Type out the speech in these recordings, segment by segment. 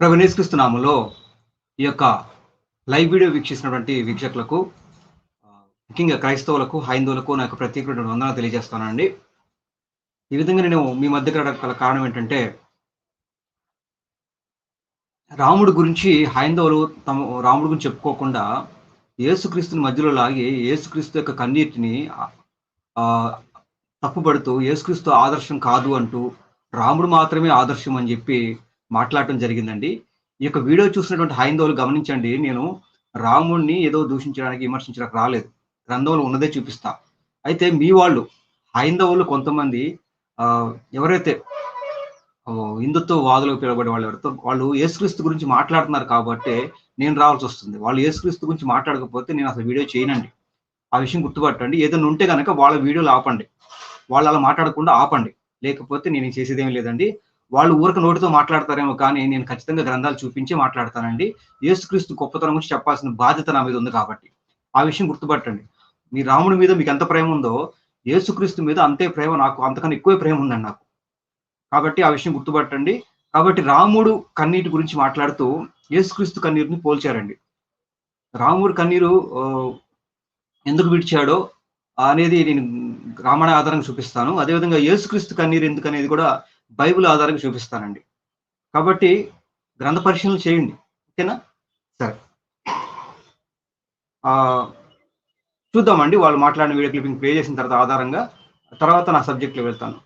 ప్రవణేశ్వరిస్తున్నాములో ఈ యొక్క live video వీక్షిస్తున్నటువంటి వీక్షకులకు ముఖ్యంగా క్రైస్తవులకు హైందవులకు నాకు ప్రత్యేకమైన వందన తెలియజేస్తానండి ఈ విధంగా నేను మీ మధ్య గల కారణం ఏంటంటే రాముడు గురించి హైందవులు తమ రాముడు గురించి చెప్పుకోకుండా యేసుక్రీస్తుని మధ్యలో లాగి యేసుక్రీస్తు యొక్క కన్నీటిని తప్పుపడుతూ యేసుక్రీస్తు ఆదర్శం కాదు అంటూ రాముడు మాత్రమే ఆదర్శం అని చెప్పి మాట్లాడటం జరిగిందండి. ఈ యొక్క వీడియో చూసినటువంటి హైందవులు గమనించండి. నేను రాముడిని ఏదో దూషించడానికి విమర్శించడానికి రాలేదు. గ్రంథంలో ఉన్నదే చూపిస్తా. అయితే మీ వాళ్ళు హైందవులు కొంతమంది ఎవరైతే ఆ, హిందుత్వ వాదులు పిలువబడే వాళ్ళు ఎవరితో వాళ్ళు యేసుక్రీస్తు గురించి మాట్లాడుతున్నారు కాబట్టి నేను రావాల్సి వస్తుంది. వాళ్ళు యేసుక్రీస్తు గురించి మాట్లాడకపోతే నేను అసలు వీడియో చేయనండి. ఆ విషయం గుర్తుపట్టండి. ఏదైనా ఉంటే కనుక వాళ్ళ వీడియోలు ఆపండి. వాళ్ళు అలా మాట్లాడకుండా ఆపండి. లేకపోతే నేను చేసేది ఏం లేదండి. వాళ్ళు ఊరికి నోటితో మాట్లాడతారేమో కానీ నేను ఖచ్చితంగా గ్రంథాలు చూపించి మాట్లాడతానండి. యేసుక్రీస్తు గొప్పతనం గురించి చెప్పాల్సిన బాధ్యత నా మీద ఉంది కాబట్టి. ఆ విషయం గుర్తుపట్టండి. మీ రాముడి మీద మీకు ఎంత ప్రేమ ఉందో యేసుక్రీస్తు మీద అంతే ప్రేమ నాకు అంతకన్నా ఎక్కువే ప్రేమ ఉందండి నాకు. కాబట్టి ఆ విషయం గుర్తుపట్టండి. కాబట్టి రాముడు కన్నీటి గురించి మాట్లాడుతూ యేసుక్రీస్తు కన్నీరుని పోల్చారండి. రాముడు కన్నీరు ఎందుకు విడిచాడో అనేది నేను రామాయణ ఆధారంగా చూపిస్తాను. అదేవిధంగా యేసుక్రీస్తు కన్నీరు ఎందుకు అనేది కూడా బైబిల్ ఆధారంగా చూపిస్తానండి. కాబట్టి గ్రంథ పరిశీలన చేయండి. ఓకేనా? సరే. చూద్దామండి. వాళ్ళు మాట్లాడిన వీడియో క్లిప్పింగ్ ప్లే చేసిన తర్వాత ఆధారంగా తర్వాత నా సబ్జెక్ట్లో వెళ్తాను.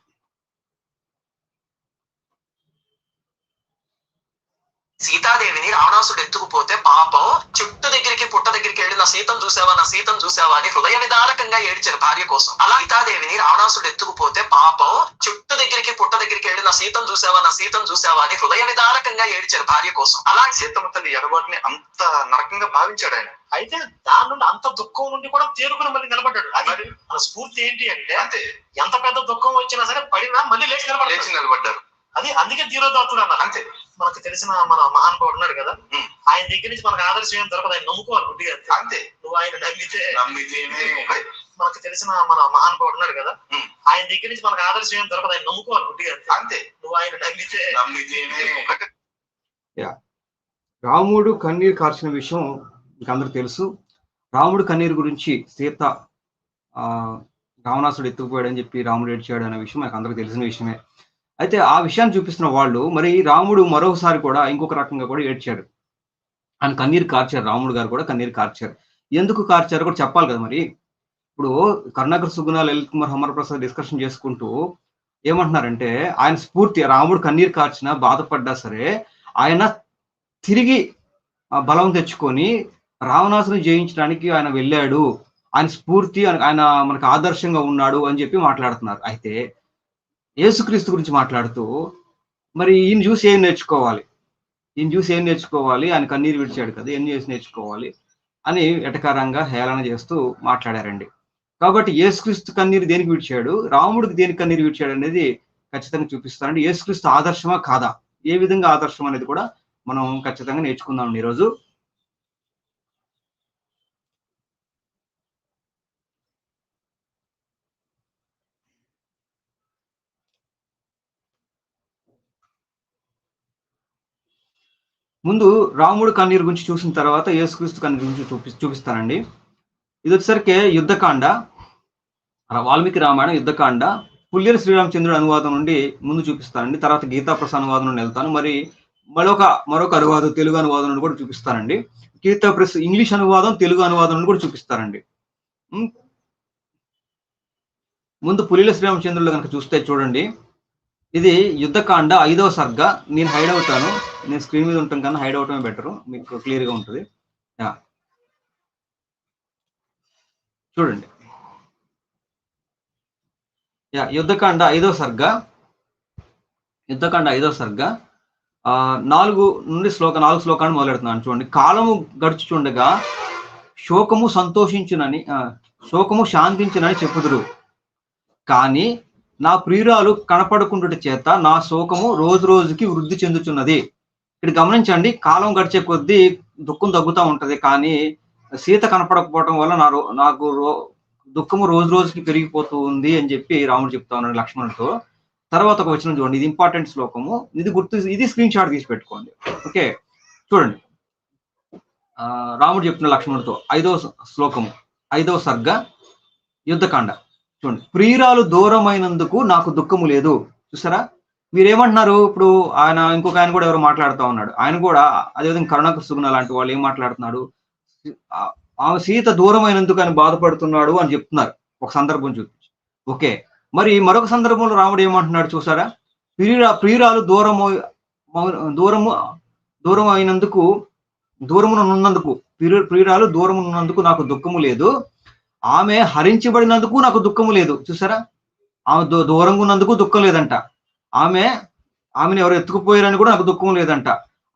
సీతాదేవిని రావణాసుడు ఎత్తుకుపోతే పాపం చుట్టు దగ్గరికి పుట్ట దగ్గరికి వెళ్ళి నా సీతం చూసావా నా సీతం చూసావా అని హృదయ విదారకంగా ఏడ్చారు భార్య కోసం. అలా సీతాదేవిని రావణాసుడు ఎత్తుకుపోతే పాపం చుట్టు దగ్గరికి పుట్ట దగ్గరికి వెళ్ళి నా సీతం చూసావా నా సీతం చూసావా అని హృదయ విదారకంగా ఏడ్చారు భార్య కోసం. అలా సీతమ్మ తల్లి ఎడబాటుని అంత నరకంగా భావించాడు ఆయన. అయితే దాని నుండి అంత దుఃఖం నుండి కూడా తేరుకుని మళ్ళీ నిలబడ్డాడు. అది మన స్ఫూర్తి ఏంటి అంటే అంతే. ఎంత పెద్ద దుఃఖం వచ్చినా సరే పడినా మళ్ళీ లేచి నిలబడతాడు. లేచి నిలబడ్డారు అది అందుకే ధీరోదాత్తుడు అన్నారు అంతే మనకు తెలిసిన మన మహానుభావుడు ఉన్నాడు కదా. ఆయన దగ్గర నుంచి మనకు ఆదర్శం ఏం దొరకదు ఆయన నమ్ముకోవాలి గుడ్డిగా అంతే. అంతే నువ్వు ఆయన నమ్మితే నమ్మితేనే మనకు తెలిసిన మన మహానుభావుడు ఉన్నాడు కదా. ఆయన దగ్గర నుంచి మనకు ఆదర్శం ఏం దొరకదు ఆయన నమ్ముకోవాలి గుడ్డిగా అంతే. అంతే నువ్వు ఆయన నమ్మితే నమ్మితేనే రాముడు కన్నీరు కార్చిన విషయం మీకు అందరూ తెలుసు రాముడు కన్నీరు గురించి సీత ఆ రావణాసుడు ఎత్తుకుపోయాడని చెప్పి రాముడు ఏడ్చాడు అనే విషయం మనకు అందరికీ తెలిసిన విషయమే అయితే ఆ విషయాన్ని చూపిస్తున్న వాళ్ళు మరి రాముడు మరోసారి కూడా ఇంకొక రకంగా కూడా ఏడ్చాడు. ఆయన కన్నీరు కార్చారు రాముడు గారు కూడా కన్నీరు కార్చారు. ఎందుకు కార్చారు కూడా చెప్పాలి కదా మరి. ఇప్పుడు కరుణాకర్ సుగుణ లలిత్ కుమార్ హమర్ ప్రసాద్ డిస్కషన్ చేసుకుంటూ ఏమంటున్నారంటే ఆయన స్ఫూర్తి రాముడు కన్నీరు కార్చినా బాధపడ్డా సరే ఆయన తిరిగి బలం తెచ్చుకొని రావణాసుని జయించడానికి ఆయన వెళ్ళాడు. ఆయన స్ఫూర్తి ఆయన మనకు ఆదర్శంగా ఉన్నాడు అని చెప్పి మాట్లాడుతున్నారు. అయితే యేసుక్రీస్తు గురించి మాట్లాడుతూ మరి ఈయన చూసి ఏం నేర్చుకోవాలి? ఈయన చూసి ఏం నేర్చుకోవాలి? ఆయన కన్నీరు విడిచాడు కదా ఏం చేసి నేర్చుకోవాలి? అని ఎటకారంగా హేళన చేస్తూ మాట్లాడారండి. కాబట్టి యేసుక్రీస్తు కన్నీరు దేనికి విడిచాడు? రాముడికి దేనికి కన్నీరు విడిచాడు అనేది ఖచ్చితంగా చూపిస్తానండి. యేసుక్రీస్తు ఆదర్శమా కాదా? ఏ విధంగా ఆదర్శం అనేది కూడా మనం ఖచ్చితంగా నేర్చుకుందాం ఈరోజు. ముందు రాముడు కన్నీరు గురించి చూసిన తర్వాత యేసుక్రీస్తు కన్నీరు గురించి చూపి చూపిస్తానండి. ఇది వచ్చేసరికి యుద్ధకాండ. వాల్మీకి రామాయణం యుద్ధకాండ. పుల్లేరు శ్రీరామచంద్రుడు అనువాదం నుండి ముందు చూపిస్తానండి. తర్వాత గీతా ప్రసాద్ అనువాదం నుండి వెళ్తాను. మరి మరొక మరొక అనువాదం తెలుగు అనువాదం నుండి కూడా చూపిస్తానండి. గీతా ప్రెస్ ఇంగ్లీష్ అనువాదం తెలుగు అనువాదం నుండి కూడా చూపిస్తానండి. ముందు పులిల శ్రీరామచంద్రుడు కనుక చూస్తే చూడండి. ఇది యుద్ధకాండ ఐదవ సర్గ. నేను హైడ్ అవుతాను నేను స్క్రీన్ మీద ఉంటాను కన్నా హైడ్ అవటమే బెటర్. మీకు క్లియర్గా ఉంటుంది. యా. చూడండి. యా యుద్ధకాండ ఐదవ సర్గ. యుద్ధకాండ ఐదవ సర్గ. నాలుగు నుండి శ్లోక నాలుగు శ్లోకాన్ని మొదలెడుతున్నాను. చూడండి. కాలము గడుచుచుండగా శోకము సంతోషించునని శోకము శాంతించునని చెప్పుదురు. కానీ నా ప్రియురాలు కనపడుకుంటుట చేత నా శోకము రోజు రోజుకి వృద్ధి చెందుతున్నది ఇక్కడ గమనించండి కాలం గడిచే కొద్దీ దుఃఖం తగ్గుతూ ఉంటది. కానీ సీత కనపడకపోవడం వల్ల నా రో- నాకు రో దుఃఖము రోజు రోజుకి పెరిగిపోతూ ఉంది అని చెప్పి రాముడు చెప్తా ఉన్నాడు లక్ష్మణుడితో. తర్వాత ఒక వచ్చిన చూడండి. ఇది ఇంపార్టెంట్ శ్లోకము. ఇది గుర్తు ఇది స్క్రీన్ షాట్ తీసి పెట్టుకోండి. ఓకే? చూడండి. రాముడు చెప్తున్న లక్ష్మణుడితో ఐదో శ్లోకము ఐదో సర్గ యుద్ధకాండ. చూడండి ప్రియురాలు దూరమైనందుకు నాకు దుఃఖము లేదు. చూసారా? మీరేమంటున్నారు? ఇప్పుడు ఆయన ఇంకొక ఆయన కూడా ఎవరు మాట్లాడుతూ ఉన్నాడు. ఆయన కూడా అదేవిధంగా కరుణాకర సుగుణ లాంటి వాళ్ళు ఏం మాట్లాడుతున్నాడు? ఆమె సీత దూరమైనందుకు ఆయన బాధపడుతున్నాడు అని చెప్తున్నారు. ఒక సందర్భం చూపించి. ఓకే. మరి మరొక సందర్భంలో రాముడు ఏమంటున్నాడు చూసారా? ప్రియురా ప్రియురాలు దూరము దూరము దూరం అయినందుకు దూరమున ఉన్నందుకు ప్రియురాలు దూరమున ఉన్నందుకు నాకు దుఃఖము లేదు. ఆమె హరించబడినందుకు నాకు దుఃఖము లేదు. చూసారా? ఆమె దూ- దూరంగా ఉన్నందుకు దుఃఖం లేదంట. ఆమె ఆమెను ఎవరు ఎత్తుకుపోయారని కూడా నాకు దుఃఖం లేదంట.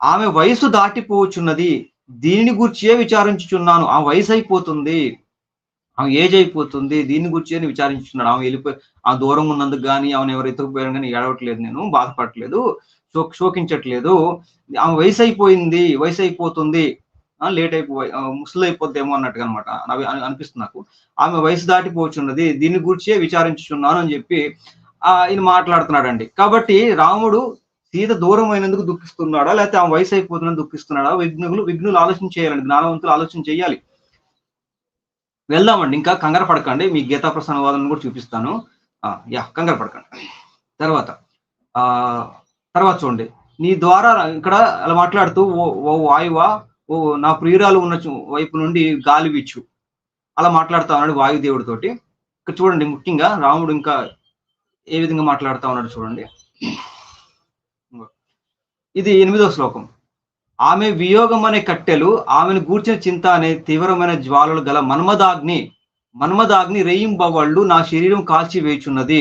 ఆమె వయసు దాటిపోవచ్చున్నది దీనిని గురించే విచారించుచున్నాను. ఆ వయసు అయిపోతుంది. ఆమె ఏజ్ అయిపోతుంది. దీని గురించి అని విచారించున్నాడు ఆమె వెళ్ళిపోయి ఆ దూరం ఉన్నందుకు కానీ ఆమెను ఎవరు ఎత్తుకుపోయాను కానీ ఏడవట్లేదు నేను. బాధపడట్లేదు. శో శోకించట్లేదు. ఆమె వయసు అయిపోయింది. వయసు అయిపోతుంది. లేట్ అయిపోయి ముసలి అయిపోద్దేమో అన్నట్టుగా అనమాట అనిపిస్తుంది నాకు. ఆమె వయసు దాటిపోచున్నది దీని గురించే విచారించుచున్నాను అని చెప్పి ఆయన ఈయన మాట్లాడుతున్నాడండి. కాబట్టి రాముడు సీత దూరం అయినందుకు దుఃఖిస్తున్నాడా లేకపోతే ఆమె వయసు అయిపోతున్నందుకు దుఃఖిస్తున్నాడా? విఘ్నులు విఘ్నులు ఆలోచన చేయాలండి. జ్ఞానవంతులు ఆలోచన చేయాలి. వెళ్దామండి ఇంకా కంగారు పడకండి. మీ గీతా ప్రసన్న వాదనను కూడా చూపిస్తాను. యా కంగారు పడకండి. తర్వాత ఆ తర్వాత చూడండి. నీ ద్వారా ఇక్కడ అలా మాట్లాడుతూ ఓ ఓ వాయువా ఓ నా ప్రియురాలు ఉన్న వైపు నుండి గాలి వీచు. అలా మాట్లాడుతా ఉన్నాడు వాయుదేవుడితోటి. ఇక్కడ చూడండి ముఖ్యంగా రాముడు ఇంకా ఏ విధంగా మాట్లాడుతా ఉన్నాడు చూడండి. ఇది ఎనిమిదో శ్లోకం. ఆమె వియోగం అనే కట్టెలు ఆమెను గూర్చిన చింత అనే తీవ్రమైన జ్వాలలు గల మన్మదాగ్ని మన్మదాగ్ని రేయింబవళ్ళు నా శరీరం కాల్చి వేచున్నది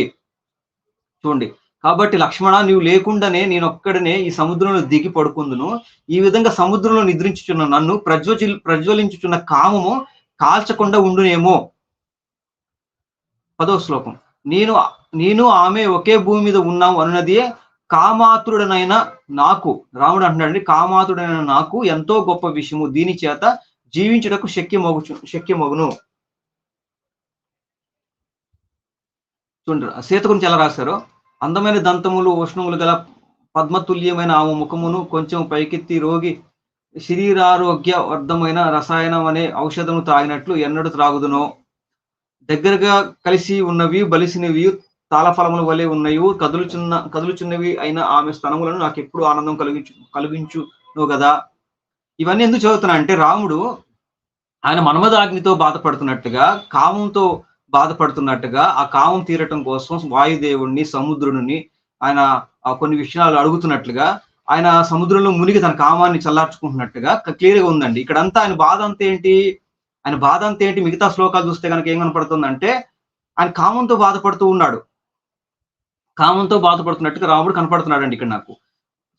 చూడండి కాబట్టి లక్ష్మణ నీవు లేకుండానే నేను ఒక్కడనే ఈ సముద్రంలో దిగి పడుకుందును. ఈ విధంగా సముద్రంలో నిద్రించుచున్న నన్ను ప్రజ్వలి ప్రజ్వలించుచున్న కామము కాల్చకుండా ఉండునేమో. పదో శ్లోకం. నేను నేను ఆమె ఒకే భూమి మీద ఉన్నాం అన్నది కామాతుడనైన నాకు. రాముడు అంటున్నాడండి కామాతుడైన నాకు ఎంతో గొప్ప విషయము. దీని చేత జీవించుటకు శక్యమగు శక్యమగును చూడండి సీత గురించి ఎలా రాశారో? అందమైన దంతములు ఉష్ణములు గల పద్మతుల్యమైన ఆమె ముఖమును కొంచెం పైకెత్తి రోగి శరీరారోగ్య వర్ధమైన రసాయనం అనే ఔషధము తాగినట్లు ఎన్నడూ త్రాగుదునో. దగ్గరగా కలిసి ఉన్నవి బలిసినవి తాళఫలముల వలె ఉన్నవి కదులుచున్న కదులుచున్నవి అయిన ఆమె స్థనములను నాకు ఎప్పుడు ఆనందం కలిగించు కలిగించును కదా ఇవన్నీ ఎందుకు చదువుతున్నా అంటే రాముడు ఆయన మన్మదాగ్నితో బాధపడుతున్నట్టుగా కామంతో బాధపడుతున్నట్టుగా ఆ కామం తీరటం కోసం వాయుదేవుణ్ణి సముద్రుడిని ఆయన ఆ కొన్ని విషయాలు అడుగుతున్నట్లుగా ఆయన సముద్రంలో మునిగి తన కామాన్ని చల్లార్చుకుంటున్నట్టుగా క్లియర్గా ఉందండి. ఇక్కడంతా ఆయన బాధ అంతా ఏంటి? ఆయన బాధ అంతా ఏంటి? మిగతా శ్లోకాలు చూస్తే కనుక ఏం కనపడుతుందంటే ఆయన కామంతో బాధపడుతూ ఉన్నాడు. కామంతో బాధపడుతున్నట్టుగా రాముడు కనపడుతున్నాడు అండి ఇక్కడ నాకు.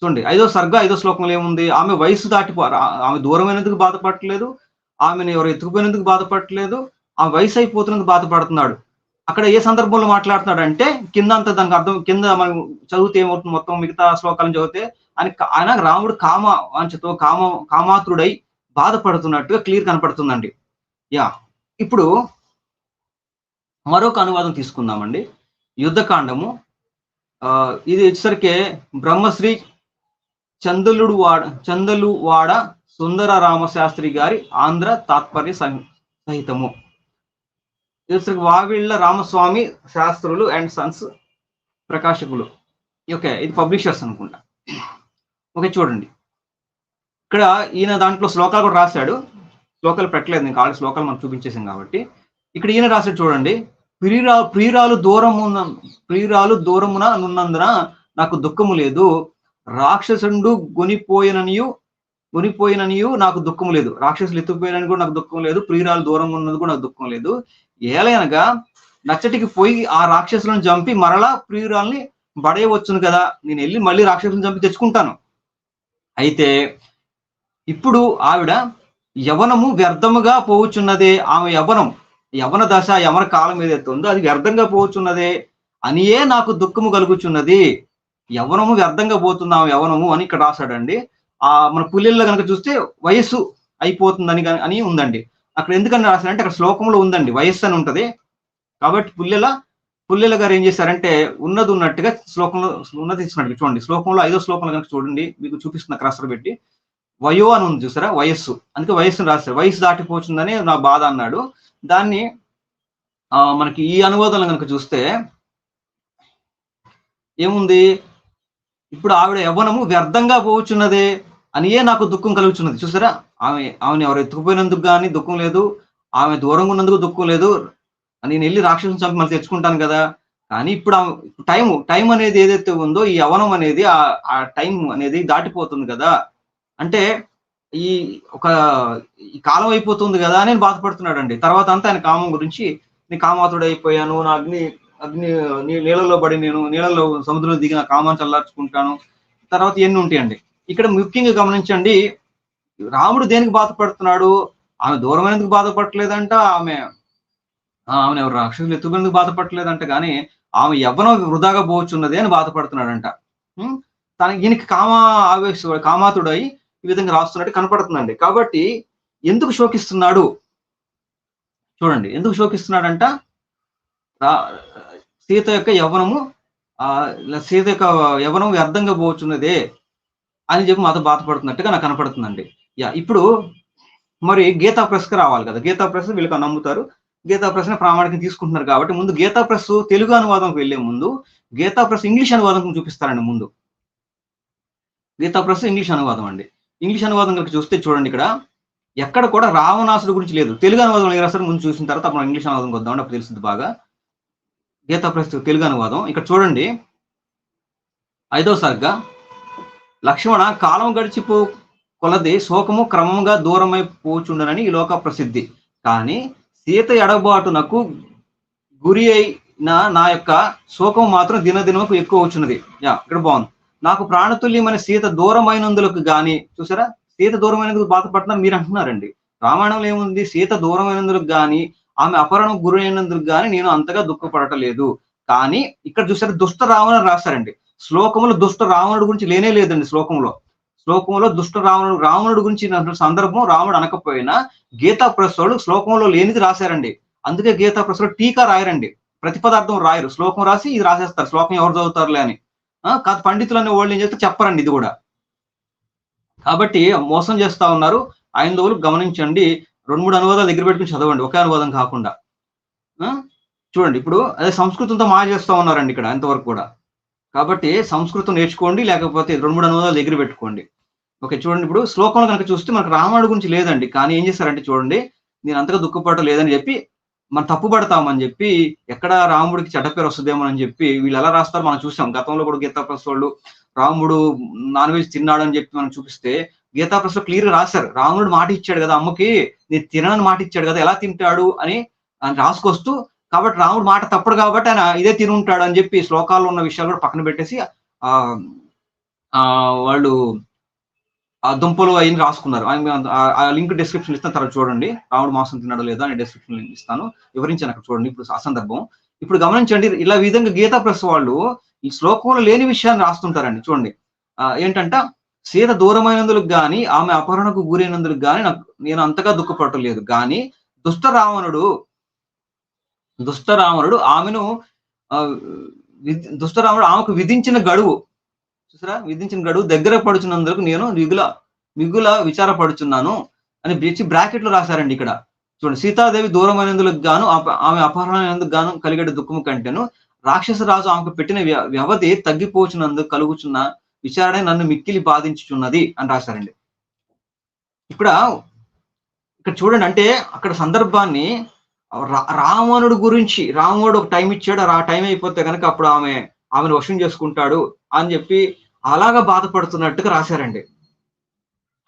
చూడండి ఐదో సర్గ ఐదో శ్లోకంలో ఏముంది? ఆమె వయసు దాటిపో ఆ- ఆమె దూరమైనందుకు బాధపడట్లేదు. ఆమెను ఎవరు ఎత్తుకుపోయినందుకు బాధపడట్లేదు. ఆ వయసు అయిపోతున్నందుకు బాధపడుతున్నాడు. అక్కడ ఏ సందర్భంలో మాట్లాడుతున్నాడు అంటే కింద అంతా దానికి అర్థం కింద మనం చదివితే ఏమవుతుంది? మొత్తం మిగతా శ్లోకాలను చదివితే ఆయన ఆయన రాముడు కామ వాంఛతో కామ కామాతుడై బాధపడుతున్నట్టుగా క్లియర్ కనపడుతుందండి. యా. ఇప్పుడు మరొక అనువాదం తీసుకుందామండి. యుద్ధకాండము. ఆ, ఇది వచ్చేసరికి బ్రహ్మశ్రీ చందలుడు వాడ చందలు వాడ సుందర రామశాస్త్రి గారి ఆంధ్ర తాత్పర్య సహితము. ఇది వావిళ్ళ రామస్వామి శాస్త్రులు అండ్ సన్స్ ప్రకాశకులు. ఓకే ఇది పబ్లిషర్స్ అనుకుంటా. ఓకే చూడండి. ఇక్కడ ఈయన దాంట్లో శ్లోకాలు కూడా రాశాడు. శ్లోకాలు పెట్టలేదు నేను ఆల్రెడీ శ్లోకాలు మనం చూపించేసాం కాబట్టి. ఇక్కడ ఈయన రాశాడు చూడండి. ప్రియురా ప్రియురాలు దూరం ఉన్న ప్రియురాలు దూరమున నున్నందున నాకు దుఃఖము లేదు. రాక్షసుడు గొనిపోయిననియు గొనిపోయిననియు నాకు దుఃఖం లేదు. రాక్షసులు ఎత్తుకుపోయినని కూడా నాకు దుఃఖం లేదు. ప్రియురాలు దూరం ఉన్నది కూడా నాకు దుఃఖం లేదు. ఏలయనగా నచ్చటికి పోయి ఆ రాక్షసులను చంపి మరలా ప్రియురాల్ని బడేయవచ్చును కదా. నేను వెళ్ళి మళ్ళీ రాక్షసులను చంపి తెచ్చుకుంటాను. అయితే ఇప్పుడు ఆవిడ యవనము వ్యర్థముగా పోవుచున్నదే ఆమె యవనం యవన దశ యవన కాలం ఏదైతే ఉందో అది వ్యర్థంగా పోవచ్చున్నదే అనియే నాకు దుఃఖము కలుగుచున్నది. యవనము వ్యర్థంగా పోతుంది ఆమె యవనము అని ఇక్కడ రాశాడండి. ఆ మన పుల్లెల్లో కనుక చూస్తే వయస్సు అయిపోతుందని అని ఉందండి. అక్కడ ఎందుకని రాశాడంటే అక్కడ శ్లోకంలో ఉందండి వయస్సు అని ఉంటది. కాబట్టి పుల్లెల పుల్లెల గారు ఏం చేశారంటే ఉన్నది ఉన్నట్టుగా శ్లోకంలో ఉన్నది ఇచ్చినట్టుగా చూడండి శ్లోకంలో ఐదో శ్లోకంలో కనుక చూడండి మీకు చూపిస్తున్న క్రాసర్ పెట్టి వయో అని ఉంది చూసారా వయస్సు. అందుకే వయస్సును రాశారు. వయస్సు దాటిపోతుందని నా బాధ అన్నాడు. దాన్ని మనకి ఈ అనువాదంలో కనుక చూస్తే ఏముంది? ఇప్పుడు ఆవిడ యవ్వనము వ్యర్థంగా పోవచ్చున్నదే అనియే నాకు దుఃఖం కలుగుతున్నది చూసారా? ఆమె ఆమెను ఎవరు ఎత్తుకుపోయినందుకు కానీ దుఃఖం లేదు. ఆమె దూరంగా ఉన్నందుకు దుఃఖం లేదు. నేను వెళ్ళి రాక్షసుని చంపి మళ్ళీ తెచ్చుకుంటాను కదా. కానీ ఇప్పుడు టైం టైం అనేది ఏదైతే ఉందో ఈ యవనం అనేది ఆ టైం అనేది దాటిపోతుంది కదా. అంటే ఈ ఒక ఈ కాలం అయిపోతుంది కదా అని బాధపడుతున్నాడు అండి తర్వాత అంతా ఆయన కామం గురించి నేను కామాతుడు అయిపోయాను నా అగ్ని అగ్ని నీళ్ళలో పడి నేను నీళ్ళలో సముద్రంలో దిగిన కామాన్ని చల్లార్చుకుంటాను. తర్వాత ఎన్ని ఉంటాయండి? ఇక్కడ ముఖ్యంగా గమనించండి రాముడు దేనికి బాధపడుతున్నాడు? ఆమె దూరమైనందుకు బాధపడలేదంట ఆమె ఆమెను ఎవరు రాక్షసులు ఎత్తుకునేందుకు బాధపడలేదంట కానీ ఆమె యవ్వనం వృధాగా పోవచ్చున్నది అని బాధపడుతున్నాడంట. తన ఈయనకి కామ ఆవేశ కామాతుడై ఈ విధంగా రాస్తున్నట్టు కనపడుతుందండి. కాబట్టి ఎందుకు శోకిస్తున్నాడు? చూడండి ఎందుకు శోకిస్తున్నాడంట? సీత యొక్క యవ్వనము ఆ సీత యొక్క యవ్వనం వ్యర్థంగా పోవచ్చున్నదే అని చెప్పి మాతో బాధపడుతున్నట్టుగా నాకు కనపడుతుందండి. యా ఇప్పుడు మరి గీతా ప్రెస్కి రావాలి కదా. గీతా ప్రెస్ వీళ్ళకి నమ్ముతారు. గీతా ప్రెస్ ప్రామాణికం తీసుకుంటున్నారు కాబట్టి ముందు గీతా ప్రెస్ తెలుగు అనువాదంకి వెళ్ళే ముందు గీతా ప్రెస్ ఇంగ్లీష్ అనువాదం చూపిస్తారండి ముందు. గీతా ప్రెస్ ఇంగ్లీష్ అనువాదం అండి. ఇంగ్లీష్ అనువాదం కనుక చూస్తే చూడండి ఇక్కడ. ఎక్కడ కూడా రావణాసుడు గురించి లేదు. తెలుగు అనువాదం ఏ రాస్తారు ముందు చూసిన తర్వాత మనం ఇంగ్లీష్ అనువాదం వద్దాం అప్పుడు తెలుస్తుంది బాగా. గీతా ప్రెస్ తెలుగు అనువాదం. ఇక్కడ చూడండి. ఐదో సరిగ్గా లక్ష్మణ కాలం గడిచిపో కొలది శోకము క్రమంగా దూరమై పోచుండనని ఈ లోక ప్రసిద్ధి. కానీ సీత ఎడబాటునకు గురి అయిన నా యొక్క శోకం మాత్రం దినదినముకు ఎక్కువ వచ్చినది. యా ఇక్కడ బాగుంది. నాకు ప్రాణతుల్యమైన సీత దూరమైనందులకు గాని చూసారా? సీత దూరమైనందుకు బాధపడుతున్నారు మీరు అంటున్నారండి. రామాయణంలో ఏముంది? సీత దూరమైనందుకు గాని ఆమె అపహరణం గురి అయినందుకు గాని నేను అంతగా దుఃఖపడటలేదు. కానీ ఇక్కడ చూసారా దుష్ట రావణుడు రాశారండి. శ్లోకములు దుష్ట రావణుడు గురించి లేనే లేదండి శ్లోకంలో శ్లోకంలో దుష్ట రావణుడు రావణుడు గురించి సందర్భం రాముడు అనకపోయినా గీతా ప్రసరుడు శ్లోకంలో లేనిది రాశారండి. అందుకే గీతా ప్రసరుడు టీకా రాయరండి. ప్రతిపదార్థం రాయరు. శ్లోకం రాసి ఇది రాసేస్తారు. శ్లోకం ఎవరు చదువుతారులే అని. కాదు పండితులు అనే వాళ్ళు ఏం చేస్తే చెప్పరండి ఇది కూడా. కాబట్టి మోసం చేస్తా ఉన్నారు. ఐందవులు గమనించండి. రెండు మూడు అనువాదాలు దగ్గర పెట్టుకుని చదవండి. ఒకే అనువాదం కాకుండా. చూడండి ఇప్పుడు అదే సంస్కృతంతో మా చేస్తూ ఉన్నారండి ఇక్కడ ఇంతవరకు కూడా. కాబట్టి సంస్కృతం నేర్చుకోండి లేకపోతే రెండు మూడు అనువాదాలు దగ్గర పెట్టుకోండి. ఓకే చూడండి ఇప్పుడు శ్లోకంలో కనుక చూస్తే మనకు రామాయణ గురించి లేదండి. కానీ ఏం చేశారంటే చూడండి నేను అంతగా దుఃఖపడటం లేదని చెప్పి మనం తప్పుపడతామని చెప్పి ఎక్కడ రాముడికి చెడ్డపేరు వస్తుందేమో అని చెప్పి వీళ్ళు ఎలా రాస్తారో మనం చూసాం. గతంలో కూడా గీతాప్రస్ వాళ్ళు రాముడు నాన్ వెజ్ తిన్నాడు అని చెప్పి మనం చూపిస్తే గీతాప్రస్లో క్లియర్ రాశారు. రాముడు మాట ఇచ్చాడు కదా అమ్మకి నేను తినని మాట ఇచ్చాడు కదా ఎలా తింటాడు? అని రాసుకొస్తూ కాబట్టి రాముడు మాట తప్పడు కాబట్టి ఆయన ఇదే తిని ఉంటాడు అని చెప్పి శ్లోకాల్లో ఉన్న విషయాలు కూడా పక్కన పెట్టేసి ఆ వాళ్ళు దుంపలు అవన్నీ రాసుకున్నారు. ఆయన- ఆ- లింక్ డిస్క్రిప్షన్ ఇస్తాను తర్వాత చూడండి. రాముడు మాంసం తిన్నాడు లేదా అని డిస్క్రిప్షన్ లింక్ ఇస్తాను. వివరించాను అక్కడ చూడండి ఇప్పుడు ఆ సందర్భం. ఇప్పుడు గమనించండి ఇలా విధంగా గీతా ప్రెస్ వాళ్ళు ఈ శ్లోకంలో లేని విషయాన్ని రాస్తుంటారండి చూడండి. ఏంటంటే సీత దూరమైనందుకు గాని ఆమె అపహరణకు గురైనందుకు గాని నాకు నేను అంతగా దుఃఖపడటం లేదు. కానీ దుష్ట రావణుడు దుష్ట రావణుడు ఆమెను ఆ, దుష్ట రావణుడు ఆమెకు విధించిన గడువు చూసారా? విధించిన గడువు దగ్గర పడుచున్నందుకు నేను మిగుల మిగుల విచారపడుచున్నాను అని బ్రిచి బ్రాకెట్లో రాశారండి ఇక్కడ. చూడండి సీతాదేవి దూరమైనందుకు గాను ఆమె అపహరణకు గాను కలిగే దుఃఖము కంటేను. రాక్షస రాజు ఆమెకు పెట్టిన వ్యవధి తగ్గిపోచున్నందుకు కలుగుచున్న విచారణ నన్ను మిక్కిలి బాధించుచున్నది అని రాశారండి. ఇక్కడ ఇక్కడ చూడండి అంటే అక్కడ సందర్భాన్ని రావణుడు గురించి రాముడు ఒక టైం ఇచ్చాడు ఆ టైం అయిపోతే కనుక అప్పుడు ఆమె ఆమెను వశం చేసుకుంటాడు అని చెప్పి అలాగా బాధపడుతున్నట్టుగా రాశారండి.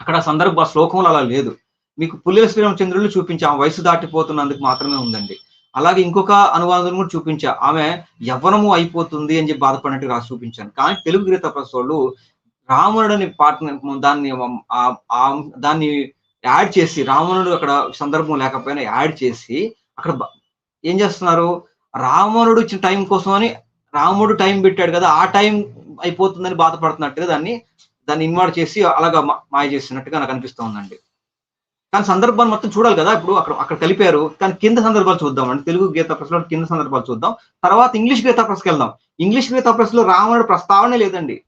అక్కడ సందర్భ శ్లోకంలో అలా లేదు. మీకు పుల్లెల శ్రీరామచంద్రులు చూపించా ఆమె వయసు దాటిపోతున్నందుకు మాత్రమే ఉందండి. అలాగే ఇంకొక అనువాదం కూడా చూపించా. ఆమె యవ్వనము అయిపోతుంది అని చెప్పి బాధపడినట్టు రాసి చూపించాను. కానీ తెలుగు గీత ప్రసోళ్ళు రావణుడని పాట దాన్ని దాన్ని యాడ్ చేసి రావణుడు అక్కడ సందర్భం లేకపోయినా యాడ్ చేసి అక్కడ ఏం చేస్తున్నారు? రావణుడు ఇచ్చిన టైం కోసం అని రాముడు టైం పెట్టాడు కదా ఆ టైం అయిపోతుందని బాధపడుతున్నట్టుగా దాన్ని దాన్ని ఇన్వాల్వ్ చేసి అలాగా మా- మాయ చేస్తున్నట్టుగా నాకు అనిపిస్తూ ఉందండి. కానీ సందర్భాన్ని మొత్తం చూడాలి కదా ఇప్పుడు అక్కడ అక్కడ కలిపారు. కానీ కింద సందర్భాలు చూద్దాం అండి. తెలుగు గీత ప్రశ్నలో కింద సందర్భాలు చూద్దాం. తర్వాత ఇంగ్లీష్ గీతా ప్రశ్నకి వెళ్దాం. ఇంగ్లీష్ గీతా ప్రశ్నలో రావణుడు ప్రస్తావనే లేదండి.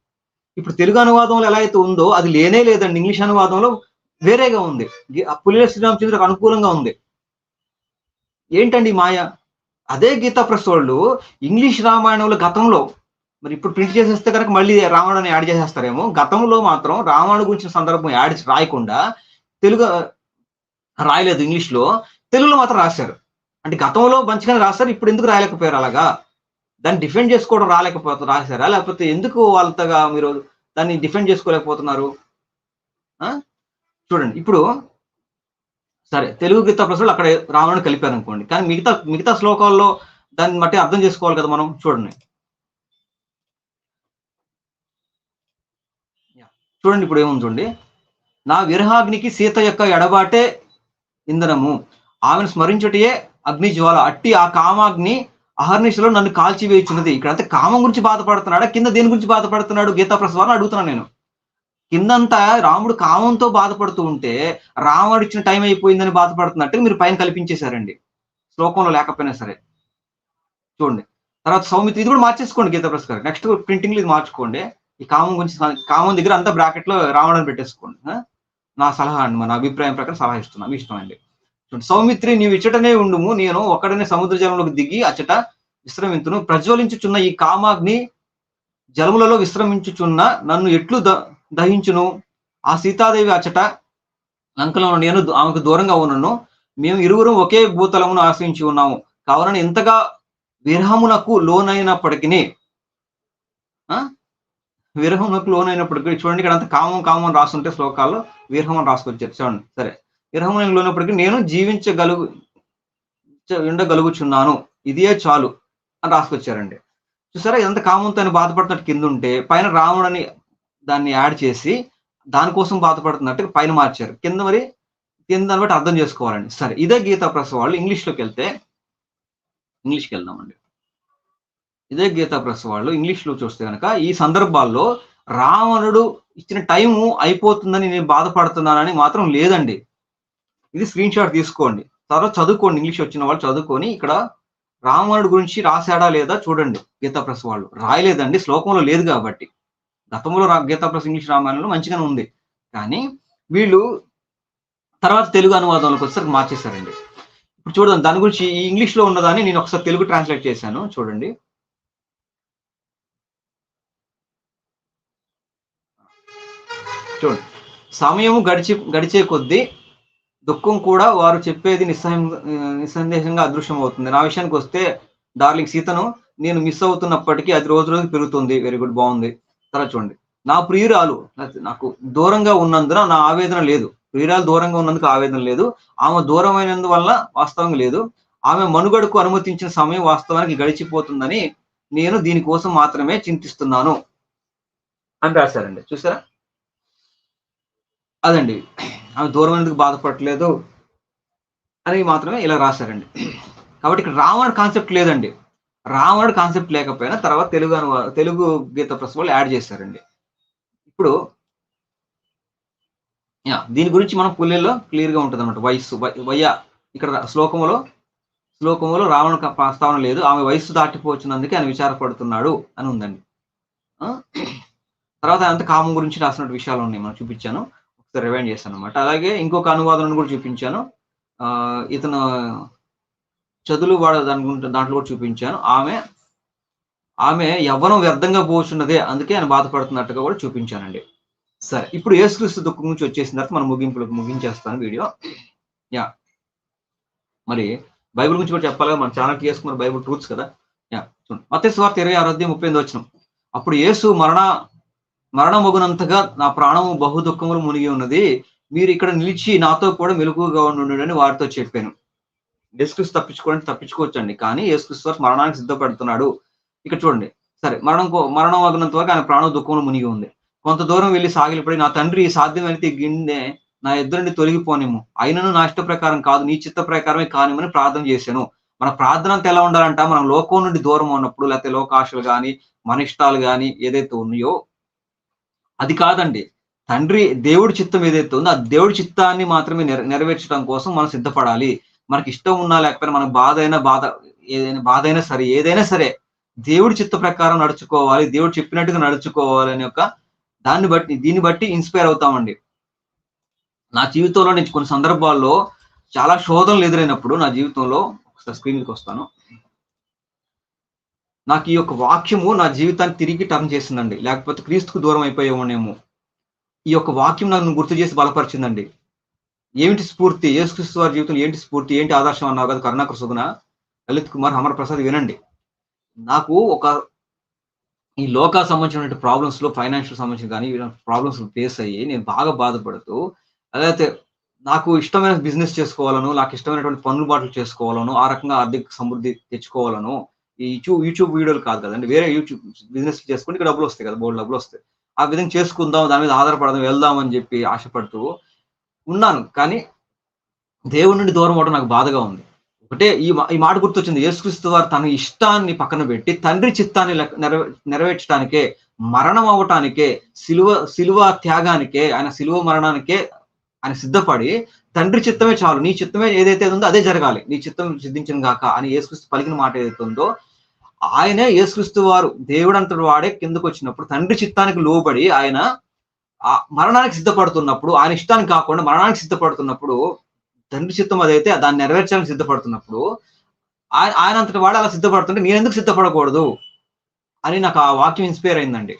ఇప్పుడు తెలుగు అనువాదంలో ఎలా అయితే ఉందో అది లేనే లేదండి. ఇంగ్లీష్ అనువాదంలో వేరేగా ఉంది. పులిల శ్రీరామచంద్రుడికి అనుకూలంగా ఉంది. ఏంటండి మాయ? అదే గీతా ప్రెస్ వాళ్ళు ఇంగ్లీష్ రామాయణంలో గతంలో మరి ఇప్పుడు ప్రింట్ చేసేస్తే కనుక మళ్ళీ రావణుని యాడ్ చేసేస్తారేమో. గతంలో మాత్రం రావణుడి గురించిన సందర్భం యాడ్ రాయకుండా తెలుగు రాయలేదు ఇంగ్లీష్లో తెలుగులో మాత్రం రాశారు. అంటే గతంలో మంచిగానే రాశారు ఇప్పుడు ఎందుకు రాయలేకపోయారు అలాగా? దాన్ని డిఫెండ్ చేసుకోవడం రాలేకపోతే రాశారా? లేకపోతే ఎందుకు వాళ్ళతగా మీరు దాన్ని డిఫెండ్ చేసుకోలేకపోతున్నారు? చూడండి ఇప్పుడు సరే తెలుగు గీత ప్రశ్నలు అక్కడ రావణుడు కలిపారు అనుకోండి కానీ మిగతా మిగతా శ్లోకాల్లో దాన్ని బట్టి అర్థం చేసుకోవాలి కదా మనం? చూడండి. చూడండి ఇప్పుడు ఏముంది చూడండి. నా విరహాగ్నికి సీత యొక్క ఎడబాటే ఇంధనము. ఆమెను స్మరించుటయే అగ్ని జ్వాల. అట్టి ఆ కామాగ్ని అహర్నిశలో నన్ను కాల్చివేయుచున్నది. ఇక్కడ అంతే కామం గురించి బాధపడుతున్నాడా? కింద దేని గురించి బాధపడుతున్నాడు? గీతా ప్రసాద్ అడుగుతున్నాను నేను. కిందంతా రాముడు కామంతో బాధపడుతూ ఉంటే రాముడు ఇచ్చిన టైం అయిపోయిందని బాధపడుతున్నట్టు మీరు పైన కల్పించేశారండి. శ్లోకంలో లేకపోయినా సరే. చూడండి. తర్వాత సౌమిత్రి ఇది కూడా మార్చేసుకోండి గీతా ప్రసాద్ నెక్స్ట్ ప్రింటింగ్ ఇది మార్చుకోండి. ఈ కామం గురించి కామం దగ్గర అంతా బ్రాకెట్లో రావణని పెట్టేసుకోండి నా సలహా అండి మన అభిప్రాయం ప్రకారం సలహా ఇస్తున్నా మీ ఇష్టం అండి. సౌమిత్రి నీవు ఇచ్చటనే ఉండుము నేను ఒక్కడనే సముద్ర జలంలోకి దిగి అచ్చట విశ్రమించును ప్రజ్వలించుచున్న ఈ కామాగ్ని జలములలో విశ్రమించుచున్న నన్ను ఎట్లు ద- దహించును? ఆ సీతాదేవి అచ్చట లంకలో నేను ఆమెకు దూరంగా ఉన్నాను. మేము ఇరువురు ఒకే భూతలమును ఆశ్రయించి ఉన్నాము. కావున ఇంతగా విరహమునకు లోనైనప్పటికీ విరహమునకు లోనైనప్పటికీ చూడండి ఇక్కడ అంత కామం కామం రాస్తుంటే శ్లోకాల్లో విరహం అని రాసుకొచ్చారు చూడండి. సరే. విరహమునకు లోనప్పటికీ నేను జీవించగలుగు ఉండగలుగుచున్నాను. ఇదే చాలు అని రాసుకొచ్చారండి. చూసారా? ఎంత కామంతో ఆయన బాధపడుతున్నట్టు కింద ఉంటే పైన రాముడని దాన్ని యాడ్ చేసి దానికోసం బాధపడుతున్నట్టు పైన మార్చారు. కింద మరి కింద దాన్ని బట్టి అర్థం చేసుకోవాలండి. సరే. ఇదే గీతా ప్రసవ వాళ్ళు ఇంగ్లీష్లోకి వెళ్తే ఇంగ్లీష్కి వెళ్దామండి. ఇదే గీతా ప్రెస్ వాళ్ళు ఇంగ్లీష్లో చూస్తే కనుక ఈ సందర్భాల్లో రావణుడు ఇచ్చిన టైము అయిపోతుందని నేను బాధపడుతున్నానని మాత్రం లేదండి. ఇది స్క్రీన్ షాట్ తీసుకోండి. తర్వాత చదువుకోండి. ఇంగ్లీష్ వచ్చిన వాళ్ళు చదువుకొని ఇక్కడ రావణుడు గురించి రాశాడా లేదా చూడండి గీతా ప్రెస్ వాళ్ళు. రాయలేదండి. శ్లోకంలో లేదు కాబట్టి. గతంలో రా గీతా ప్రెస్ ఇంగ్లీష్ రామాయణంలో మంచిగానే ఉంది. కానీ వీళ్ళు తర్వాత తెలుగు అనువాదంలోకి వచ్చేసరికి మార్చేశారండి. ఇప్పుడు చూడండి దాని గురించి ఈ ఇంగ్లీష్లో ఉన్నదాన్ని నేను ఒకసారి తెలుగు ట్రాన్స్లేట్ చేశాను. చూడండి. చూడండి. సమయము గడిచి గడిచే కొద్దీ దుఃఖం కూడా వారు చెప్పేది నిస్సహం నిస్సందేహంగా అదృశ్యం అవుతుంది నా విషయానికి వస్తే డార్లింగ్ సీతను నేను మిస్ అవుతున్నప్పటికీ అది రోజు రోజు పెరుగుతుంది. వెరీ గుడ్ బాగుంది. తర్వాత చూడండి. నా ప్రియురాలు నాకు దూరంగా ఉన్నందున నా ఆవేదన లేదు. ప్రియురాలు దూరంగా ఉన్నందుకు ఆవేదన లేదు. ఆమె దూరమైనందువల్ల వాస్తవం లేదు. ఆమె మనుగడకు అనుమతించిన సమయం వాస్తవానికి గడిచిపోతుందని నేను దీనికోసం మాత్రమే చింతిస్తున్నాను. అని రాశారండి. చూసారా? అదండి. ఆమె దూరం ఎందుకు బాధపడట్లేదు అని మాత్రమే ఇలా రాశారండి. కాబట్టి ఇక్కడ రావణ కాన్సెప్ట్ లేదండి. రావణుడు కాన్సెప్ట్ లేకపోయినా తర్వాత తెలుగు అనువా తెలుగు గీత ప్రశ్న వాళ్ళు యాడ్ చేశారండి. ఇప్పుడు యా, దీని గురించి మనం పుల్లెల్లో క్లియర్గా ఉంటుంది అనమాట వయస్సు వయ్యా ఇక్కడ శ్లోకములో శ్లోకములో రావణ ప్రస్తావన లేదు. ఆమె వయస్సు దాటిపోతున్నందుకే ఆయన విచారపడుతున్నాడు అని ఉందండి. తర్వాత అంత కామం గురించి రాసినట్టు విషయాలు ఉన్నాయి. మనం చూపించాను. ఒకసారి రివైండ్ చేశాను అనమాట అలాగే ఇంకొక అనువాదం కూడా చూపించాను. ఆ, ఇతను చదువులు వాడ దాని గురించి దాంట్లో కూడా చూపించాను. ఆమె ఆమె యవ్వనం వ్యర్థంగా పోచున్నదే అందుకే ఆయన బాధపడుతున్నట్టుగా కూడా చూపించానండి. సరే ఇప్పుడు యేసుక్రీస్తు దుఃఖం నుంచి వచ్చేసిన తర్వాత మనం ముగింపులకు ముగించేస్తాను వీడియో. యా. మరి బైబిల్ గురించి కూడా చెప్పాలి మనం మన ఛానల్ చేసుకున్న బైబిల్ ట్రూత్స్ కదా. యా చూడండి. మత స్వార్థ ఇరవై ఆరోగ్యం ముప్పై ఎనిమిది వచ్చిన అప్పుడు యేసు మరణ మరణమగునంతగా నా ప్రాణము బహు దుఃఖములు మునిగి ఉన్నది. మీరు ఇక్కడ నిలిచి నాతో కూడా మెలకుగా ఉండండి వారితో చెప్పాను. యేసుక్రీస్తు తప్పించుకోవడానికి తప్పించుకోవచ్చండి. కానీ యేసుక్రీస్తు మరణానికి సిద్ధపడుతున్నాడు. ఇక్కడ చూడండి. సరే మరణం మరణం అగినంత వరకు ఆయన ప్రాణం దుఃఖంలో మునిగి ఉంది. కొంత దూరం వెళ్ళి సాగిలిపడి నా తండ్రి సాధ్యమైతే ఈ గిన్నె నా ఇద్దరిని తొలగిపోనేము అయినను నా ఇష్ట ప్రకారం కాదు నీ చిత్త ప్రకారమే కానిమని ప్రార్థన చేశాను. మన ప్రార్థన అంతా ఎలా ఉండాలంట? మనం లోకం నుండి దూరం ఉన్నప్పుడు లేకపోతే లోకాశలు కానీ మన ఇష్టాలు కానీ ఏదైతే ఉన్నాయో అది కాదండి. తండ్రి దేవుడి చిత్తం ఏదైతే ఉందో ఆ దేవుడి చిత్తాన్ని మాత్రమే నెరవేర్చడం కోసం మనం సిద్ధపడాలి. మనకి ఇష్టం ఉన్నా లేకపోయినా మనకు బాధ అయినా బాధ ఏదైనా బాధ అయినా సరే ఏదైనా సరే దేవుడి చిత్త ప్రకారం నడుచుకోవాలి దేవుడు చెప్పినట్టుగా నడుచుకోవాలి అనే ఒక దాన్ని బట్టి దీన్ని బట్టి ఇన్స్పైర్ అవుతామండి. నా జీవితంలో నేను కొన్ని సందర్భాల్లో చాలా శోధనలు ఎదురైనప్పుడు నా జీవితంలో ఒకసారి స్క్రీన్ వస్తాను. నాకు ఈ యొక్క వాక్యము నా జీవితాన్ని తిరిగి టర్న్ చేసిందండి. లేకపోతే క్రీస్తుకు దూరం అయిపోయేమోనేమో ఈ యొక్క వాక్యం నన్ను గుర్తు చేసి బలపరిచిందండి. ఏమిటి స్ఫూర్తి? యేసుక్రీస్తు వారి జీవితంలో ఏంటి స్ఫూర్తి? ఏంటి ఆదర్శం అన్నావు కదా కరుణాకర్ సుగుణ? లలిత్ కుమార్ అమర ప్రసాద్ వినండి. నాకు ఒక ఈ లోకా సంబంధించిన ప్రాబ్లమ్స్లో ఫైనాన్షియల్ సంబంధించిన కానీ ప్రాబ్లమ్స్ ఫేస్ అయ్యి నేను బాగా బాధపడుతూ అదైతే నాకు ఇష్టమైన బిజినెస్ చేసుకోవాలను నాకు ఇష్టమైనటువంటి పనులు బాటలు చేసుకోవాలను ఆ రకంగా ఆర్థిక సమృద్ధి తెచ్చుకోవాలను ఈ యూట్యూబ్ యూట్యూబ్ వీడియోలు కాదు కదండి. వేరే యూట్యూబ్ బిజినెస్ చేసుకుంటే ఇక్కడ డబ్బులు వస్తాయి కదా బోర్డు డబ్బులు వస్తాయి. ఆ విధంగా చేసుకుందాం దాని మీద ఆధారపడదాం వెళ్దాం అని చెప్పి ఆశపడుతూ ఉన్నాను. కానీ దేవుడి నుండి దూరం అవడం నాకు బాధగా ఉంది. ఒకటే ఈ మా- ఈ మాట గుర్తొచ్చింది. యేసుక్రీస్తు వారు తన ఇష్టాన్ని పక్కన పెట్టి తండ్రి చిత్తాన్ని నెరవే నెరవేర్చడానికే మరణం అవ్వటానికే సిలువ సిలువ త్యాగానికే ఆయన సిలువ మరణానికే ఆయన సిద్ధపడి తండ్రి చిత్తమే చాలు నీ చిత్తమే ఏదైతే ఉందో అదే జరగాలి. నీ చిత్తం సిద్ధించిన గాక అని యేసుక్రీస్తు పలికిన మాట ఏదైతే ఉందో ఆయనే యేసుక్రీస్తు వారు. దేవుడు దేవుడంతటి వాడే కిందకు వచ్చినప్పుడు తండ్రి చిత్తానికి లోబడి ఆయన ఆ మరణానికి సిద్ధపడుతున్నప్పుడు ఆయన ఇష్టానికి కాకుండా మరణానికి సిద్ధపడుతున్నప్పుడు తండ్రి చిత్తం అదైతే దాన్ని నెరవేర్చడానికి సిద్ధపడుతున్నప్పుడు ఆయన ఆయన అంతటి వాడు అలా సిద్ధపడుతుంటే నేను ఎందుకు సిద్ధపడకూడదు అని నాకు ఆ వాక్యం ఇన్స్పైర్ అయిందండి.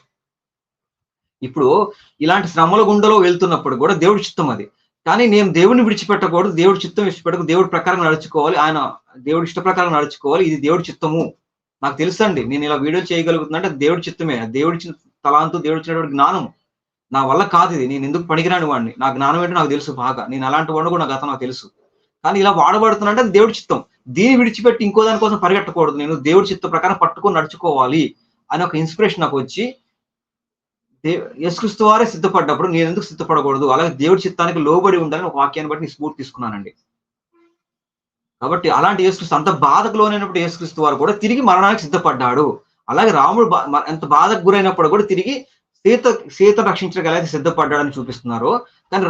ఇప్పుడు ఇలాంటి శ్రమల గుండెలో వెళ్తున్నప్పుడు కూడా దేవుడి చిత్తం అది. కానీ నేను దేవుడిని విడిచిపెట్టకూడదు దేవుడి చిత్తం విడిచిపెట్టకు దేవుడి ప్రకారం నడుచుకోవాలి ఆయన దేవుడి ఇష్ట ప్రకారం నడుచుకోవాలి ఇది దేవుడి చిత్తము. నాకు తెలుసండి నేను ఇలా వీడియో చేయగలుగుతున్నా అంటే దేవుడి చిత్తమే. దేవుడి తలాంతు దేవుడు ఇచ్చినటువంటి జ్ఞానం నా వల్ల కాదు ఇది. నేను ఎందుకు పనికిరాని వాడిని? నా జ్ఞానం ఏంటో నాకు తెలుసు బాగా. నేను అలాంటి వాడు కూడా నాకు గత నాకు తెలుసు. కానీ ఇలా వాడబడుతున్నా అంటే దేవుడి చిత్తం. దీన్ని విడిచిపెట్టి ఇంకో దానికోసం పరిగెట్టకూడదు. నేను దేవుడి చిత్త ప్రకారం పట్టుకొని నడుచుకోవాలి అని ఒక ఇన్స్పిరేషన్ నాకు వచ్చి దే యేసుక్రీస్తు వారే సిద్ధపడ్డప్పుడు నేను ఎందుకు సిద్ధపడకూడదు? అలాగే దేవుడి చిత్తానికి లోబడి ఉండాలని ఒక వాక్యాన్ని బట్టి నేను స్ఫూర్తి తీసుకున్నానండి. కాబట్టి అలాంటి యేసుక్రీస్తు అంత బాధకు లోనైనప్పుడు యేసుక్రీస్తు వారు కూడా తిరిగి మరణానికి సిద్ధపడ్డాడు. అలాగే రాముడు బా- ఎంత బాధకు గురైనప్పుడు కూడా తిరిగి సీత సీత రక్షించగలిగితే సిద్ధపడ్డాడని చూపిస్తున్నారు. కానీ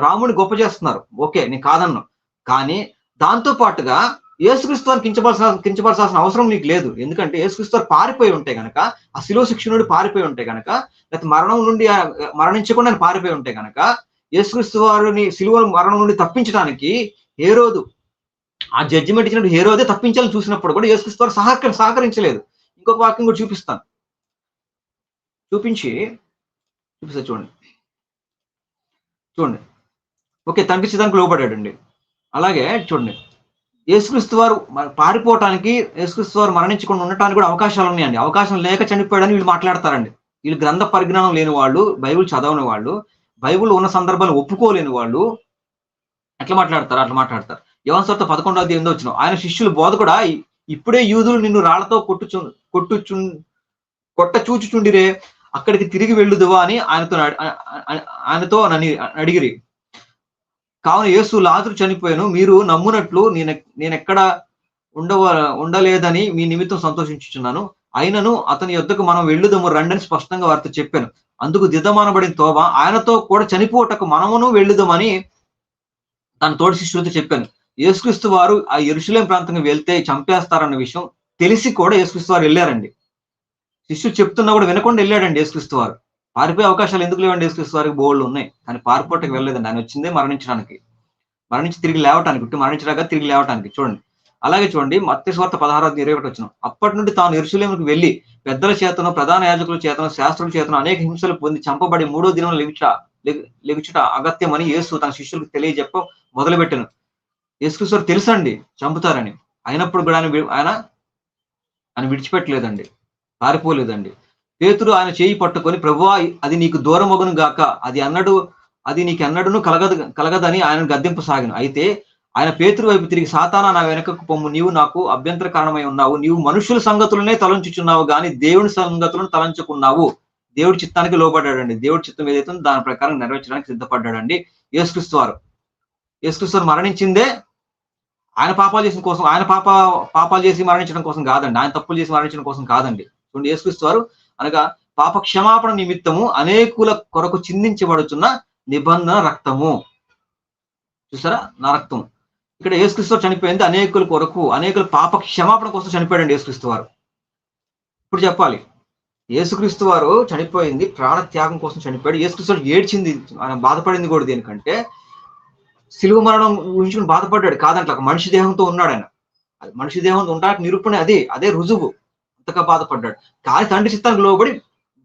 రాముడిని గొప్ప చేస్తున్నారు. ఓకే నేను కాదన్ను. కానీ దాంతో పాటుగా యేసుక్రీస్తు వారిని కించపరచాల్సిన కించపరచాల్సిన అవసరం నీకు లేదు. ఎందుకంటే యేసుక్రీస్తు వారు పారిపోయి ఉంటే గనక ఆ శిలో శిక్ష నుండి పారిపోయి ఉంటే గనక లేకపోతే మరణం నుండి మరణించకుండా పారిపోయి ఉంటే గనక యేసుక్రీస్తు వారిని శిలువ మరణం నుండి తప్పించడానికి ఏ రోజు ఆ జడ్జిమెంట్ ఇచ్చినప్పుడు హీరో అదే తప్పించాలని చూసినప్పుడు కూడా యేసుక్రీస్తు వారు సహకరించలేదు. ఇంకొక వాక్యం కూడా చూపిస్తాను. చూపించి చూపిస్తా చూడండి. చూడండి. ఓకే తండ్రి చిత్తానికి లోపడ్డాడండి అలాగే చూడండి. యేసుక్రీస్తు వారు పారిపోవటానికి యేసుక్రీస్తు వారు మరణించకుండా ఉండటానికి కూడా అవకాశాలు ఉన్నాయండి. అవకాశం లేక చనిపోయాడని వీళ్ళు మాట్లాడతారండి. వీళ్ళు గ్రంథ పరిజ్ఞానం లేని వాళ్ళు బైబిల్ చదవని వాళ్ళు బైబిల్ ఉన్న సందర్భాలు ఒప్పుకోలేని వాళ్ళు ఎట్లా మాట్లాడతారు అట్లా మాట్లాడతారు. యోన్సర్తో పదకొండో ఎనిమిది వచ్చిన ఆయన శిష్యులు బోధ కూడా ఇప్పుడే యూదులు నిన్ను రాళ్ళతో కొట్టుచు కొట్టుచు కొట్ట చూచుచుండిరే అక్కడికి తిరిగి వెళ్ళుదువా అని ఆయనతో ఆయనతో నన్ను అడిగిరి కావున యేసు లాజరు చనిపోయాను మీరు నమ్మునట్లు నేను నేనెక్కడ ఉండవ ఉండలేదని మీ నిమిత్తం సంతోషించుచున్నాను. అయినను అతని యొద్దకు మనం వెళ్ళుదము రండని స్పష్టంగా వారితో చెప్పాను. అందుకు దిదమానబడిన తోవ ఆయనతో కూడా చనిపోటకు మనమును వెళ్ళుదామని తన తోటి శిష్యులతో చెప్పాను. యేసుక్రీస్తు వారు ఆ ఎరుషులేం ప్రాంతంగా వెళ్తే చంపేస్తారన్న విషయం తెలిసి కూడా యేసుక్రీస్తు వారు వెళ్ళారండి. శిష్యుడు చెప్తున్నా కూడా వినకుండా వెళ్ళాడండి యేసుక్రీస్తు వారు. పారిపోయే అవకాశాలు ఎందుకు లేవండి యేసుక్రీస్తు వారికి? బోళ్ళు ఉన్నాయి. కానీ పారిపోవటానికి వెళ్ళలేదండి. ఆయన వచ్చిందే మరణించడానికి. మరణించి తిరిగి లేవటానికి పుట్టి మరణించడాక తిరిగి లేవటానికి చూడండి. అలాగే చూడండి మత్స్య పదహారు ఇరవై ఒకటి వచ్చిన అప్పటి నుండి తాను ఎరుశులేముకి వెళ్ళి పెద్దల చేతను ప్రధాన యాజకుల చేతను శాస్త్రుల చేతను అనేక హింసలు పొంది చంపబడి మూడో దినం లెగుచ లెగుచుట అగత్యమని యేసు తన శిష్యులకు తెలియజెప్ప మొదలుపెట్టాను. యేసుక్రీస్తు వారు తెలుసండి చంపుతారని. అయినప్పుడు కూడా ఆయన ఆయన ఆయన విడిచిపెట్టలేదండి పారిపోలేదండి. పేతుడు ఆయన చేయి పట్టుకొని ప్రభువా అది నీకు దూరమగును గాక. అది అన్నడు అది నీకు ఎన్నడూ కలగదు కలగదని ఆయన గద్దెంపు సాగిన అయితే ఆయన పేతురు వైపు తిరిగి సాతానా నా వెనకకు పొమ్ము. నీవు నాకు అభ్యంతర కారణమై ఉన్నావు. నీవు మనుషుల సంగతులనే తలంచుచున్నావు కానీ దేవుని సంగతులను తలంచుకున్నావు. దేవుడి చిత్తానికి లోబడ్డాడండి. దేవుడి చిత్తం ఏదైతే దాని ప్రకారం నెరవేర్చడానికి సిద్ధపడ్డాడండి యేసుక్రీస్తు వారు యేసుక్రీస్తు వారు మరణించిందే ఆయన పాపాలు చేసిన కోసం ఆయన పాప పాపాలు చేసి మరణించడం కోసం కాదండి. ఆయన తప్పులు చేసి మరణించడం కోసం కాదండి. చూడండి యేసుక్రీస్తు వారు అనగా పాప క్షమాపణ నిమిత్తము అనేకుల కొరకు చిందించబడుతున్న నిబంధన రక్తము. చూసారా? నా రక్తం ఇక్కడ యేసుక్రీస్తు చనిపోయింది అనేకుల కొరకు అనేకుల పాప క్షమాపణ కోసం చనిపోయాడండి యేసుక్రీస్తు వారు. ఇప్పుడు చెప్పాలి. యేసుక్రీస్తు వారు చనిపోయింది ప్రాణ త్యాగం కోసం చనిపోయాడు. యేసుక్రీస్తు ఏడ్చింది ఆయన బాధపడింది కూడా దేనికంటే సిలువ మరణం ఊహించుకుని బాధపడ్డాడు. కాదంటే ఒక మనిషి దేహంతో ఉన్నాడు ఆయన అది మనిషి దేహంతో ఉండడానికి నిరూపణ అదే అదే రుజువు. అంతగా బాధపడ్డాడు. కానీ తండ్రి చిత్తానికి లోబడి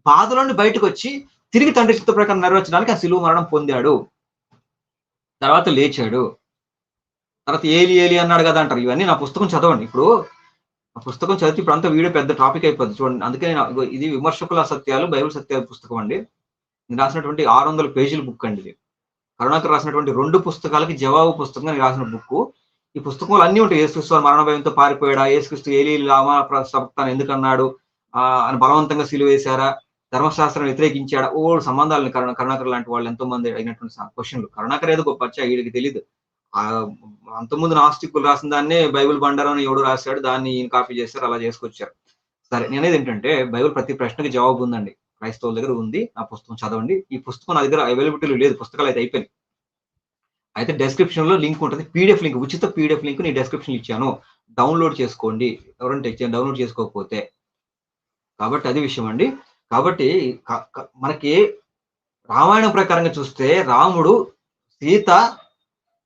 బాధలోని బయటకు వచ్చి తిరిగి తండ్రి చిత్త ప్రకారం నెరవేర్చడానికి ఆ సిలువ మరణం పొందాడు. తర్వాత లేచాడు. తర్వాత ఏలి ఏలి అన్నాడు కదా అంటారు. ఇవన్నీ నా పుస్తకం చదవండి. ఇప్పుడు ఆ పుస్తకం చదివి ఇప్పుడు అంతా వీడియో పెద్ద టాపిక్ అయిపోద్ది. చూడండి. అందుకే ఇది విమర్శకుల సత్యాలు బైబిల్ సత్యాల పుస్తకం అండి. నేను రాసినటువంటి ఆరు వందల పేజీల బుక్ అండి ఇది. అరుణాకర్ రాసినటువంటి రెండు పుస్తకాలకి జవాబు పుస్తకం రాసిన బుక్ ఈ పుస్తకంలో అన్ని ఉంటాయి. యేసుక్రీస్తు మరణ భయంతో పారిపోయాడా? యేసుక్రీస్తు ఏలి లామా సప్తాను ఎందుకన్నాడు? ఆ అని బలవంతంగా సిలువ వేశారా? ధర్మశాస్త్రం వ్యతిరేకించాడా? ఓ సంబంధాలను కరుణ కరుణాకర్ లాంటి వాళ్ళు ఎంతో మంది అయినటువంటి క్వశ్చన్లు. కరుణాకర్ ఏదో గొప్ప వీడికి తెలియదు ఆ అంతకుముందు నాస్తికులు రాసిన దాన్నే బైబిల్ బండారం అని ఎవడు రాశాడు. దాన్ని ఈయన కాపీ చేశారు. అలా చేసుకొచ్చారు. సరే నేనేది ఏంటంటే బైబిల్ ప్రతి ప్రశ్నకి జవాబు ఉందండి. క్రైస్తవుల దగ్గర ఉంది ఆ పుస్తకం చదవండి. ఈ పుస్తకం నా దగ్గర అవైలబిలిటీలో లేదు పుస్తకాలు అయితే అయిపోయినాయి. అయితే డెస్క్రిప్షన్లో లింక్ ఉంటుంది పీడిఎఫ్ లింక్ ఉచిత పీడిఎఫ్ లింక్ నేను డెస్క్రిప్షన్ ఇచ్చాను. డౌన్లోడ్ చేసుకోండి. ఎవరంటే డౌన్లోడ్ చేసుకోకపోతే. కాబట్టి అది విషయం అండి. కాబట్టి మనకి రామాయణం ప్రకారంగా చూస్తే రాముడు సీత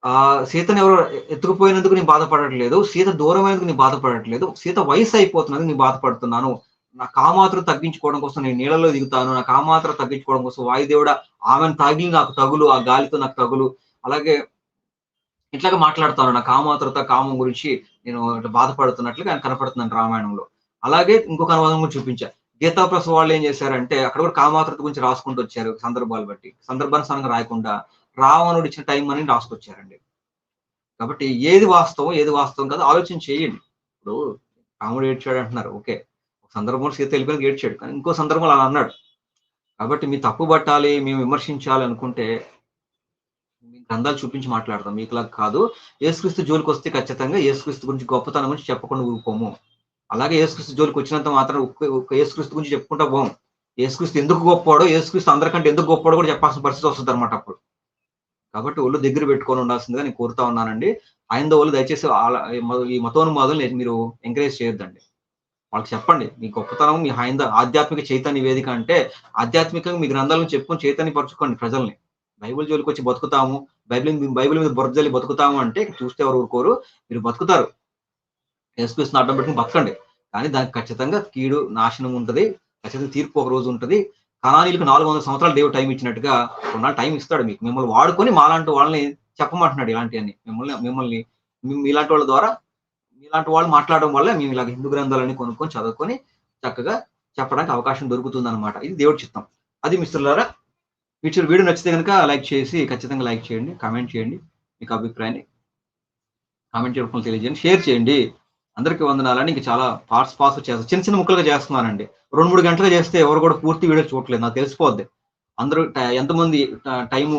ఆ సీతను ఎవరు ఎత్తుకుపోయినందుకు నేను బాధపడట్లేదు సీత దూరమైనందుకు నేను బాధపడట్లేదు సీత వయసు అయిపోతున్నందుకు నేను బాధపడుతున్నాను. నా కామాత్ర తగ్గించుకోవడం కోసం నేను నీళ్ళలో దిగుతాను నా కామాత్ర తగ్గించుకోవడం కోసం వాయుదేవుడ ఆమెను తగిలి నాకు తగులు ఆ గాలితో నాకు తగులు. అలాగే ఇట్లాగా మాట్లాడతాను నా కామాత్రత కామం గురించి నేను ఇట్లా బాధపడుతున్నట్లుగా ఆయన కనపడుతున్నాను రామాయణంలో. అలాగే ఇంకొక అనువాదం కూడా చూపించా. గీతాప్రస వాళ్ళు ఏం చేశారంటే అక్కడ కూడా కామాత్రత గురించి రాసుకుంటూ వచ్చారు సందర్భాలు బట్టి. సందర్భానుసారంగా రాయకుండా రావణుడు ఇచ్చిన టైం అని రాసుకొచ్చారండి. కాబట్టి ఏది వాస్తవం ఏది వాస్తవం కాదు ఆలోచన చేయండి. ఇప్పుడు రాముడు ఏడ్చాడు అంటున్నారు ఓకే. సందర్భంలో సీత వెళ్ళిపోయి ఏడ్చాడు. కానీ ఇంకో సందర్భంలో అలా అన్నాడు. కాబట్టి మీ తప్పు పట్టాలి మేము విమర్శించాలి అనుకుంటే మీ గ్రంథాలు చూపించి మాట్లాడతాం మీకులా కాదు. ఏసుక్రీస్తు జోలికి వస్తే ఖచ్చితంగా ఏసుక్రీస్తు గురించి గొప్పతనం గురించి చెప్పకుండా ఊరుకోము. అలాగే ఏసుక్రీస్తు జోలికి వచ్చినంత మాత్రం ఏసుక్రీస్తు గురించి చెప్పుకుంటా పోం. ఏసుక్రీస్తు ఎందుకు గొప్పవాడో ఏసుక్రీస్తు అందరికంటే ఎందుకు గొప్పవాడో కూడా చెప్పాల్సిన పరిస్థితి వస్తుంది అనమాట అప్పుడు. కాబట్టి ఒళ్ళు దగ్గర పెట్టుకొని ఉండాల్సిందిగా నేను కోరుతా ఉన్నానండి. హైందవులు దయచేసి ఈ మ- ఈ మతోన్మాదులు మీరు ఎంకరేజ్ చేయొద్దండి. వాళ్ళకి చెప్పండి. మీ గొప్పతనం మీ హైంద ఆధ్యాత్మిక చైతన్య వేదిక అంటే ఆధ్యాత్మికంగా మీ గ్రంథాలను చెప్పుకొని చైతన్యపరచుకోండి ప్రజల్ని. బైబిల్ జోలికి వచ్చి బతుకుతాము బైబిల్ బైబిల్ మీద బురదజల్లి బతుకుతాము అంటే చూస్తే ఎవరు ఊరుకోరు మీరు బతుకుతారు. యేసుక్రీస్తుని అడ్డం పెట్టుకుని బతకండి. కానీ దానికి ఖచ్చితంగా కీడు నాశనం ఉంటుంది. ఖచ్చితంగా తీర్పు ఒక రోజు ఉంటుంది. కణానీలకు నాలుగు వందల సంవత్సరాలు దేవుడు టైం ఇచ్చినట్టుగా కొన్నాళ్ళు టైం ఇస్తాడు మీకు. మిమ్మల్ని వాడుకొని మాలాంటి వాళ్ళని చెప్పమంటున్నాడు ఇలాంటివన్నీ. మిమ్మల్ని మిమ్మల్ని మీ- వాళ్ళ ద్వారా మీలాంటి వాళ్ళు మాట్లాడడం వల్ల మేము ఇలాగ హిందూ గ్రంథాలని కొనుక్కొని చదువుకొని చక్కగా చెప్పడానికి అవకాశం దొరుకుతుంది అనమాట ఇది దేవుడి చిత్తం. అది మిత్రులారా వీటి వీడియో నచ్చితే కనుక లైక్ చేసి ఖచ్చితంగా లైక్ చేయండి కామెంట్ చేయండి మీకు అభిప్రాయాన్ని కామెంట్ రూపంలో తెలియజేయండి షేర్ చేయండి. అందరికీ వందనాలని ఇంకా చాలా పార్ట్స్ పార్ట్స్ చేస్తాను చిన్న చిన్న ముక్కలుగా చేస్తున్నానండి. రెండు మూడు గంటలు చేస్తే ఎవరు కూడా పూర్తి వీడియో చూడలేదు నాకు తెలిసిపోద్ది. అందరూ ఎంతమంది టైము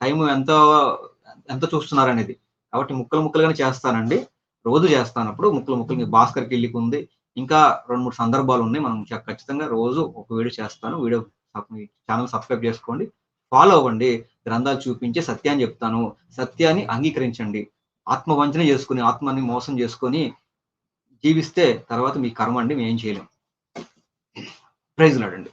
టైము ఎంత ఎంత చూస్తున్నారు అనేది కాబట్టి ముక్కలు ముక్కలుగానే చేస్తానండి. రోజు చేస్తాను అప్పుడు ముక్కలు ముక్కలు భాస్కర్ భాస్కర్కి వెళ్ళికుంది. ఇంకా రెండు మూడు సందర్భాలు ఉన్నాయి మనం ఖచ్చితంగా రోజు ఒక వీడియో చేస్తాను వీడియో ఛానల్ సబ్స్క్రైబ్ చేసుకోండి. ఫాలో అవ్వండి. గ్రంథాలు చూపించి సత్యాన్ని చెప్తాను. సత్యాన్ని అంగీకరించండి. ఆత్మవంచన చేసుకుని ఆత్మని మోసం చేసుకొని జీవిస్తే తర్వాత మీ కర్మ అండి. మేము ఏం చేయలేం. ప్రైజ్ లాడండి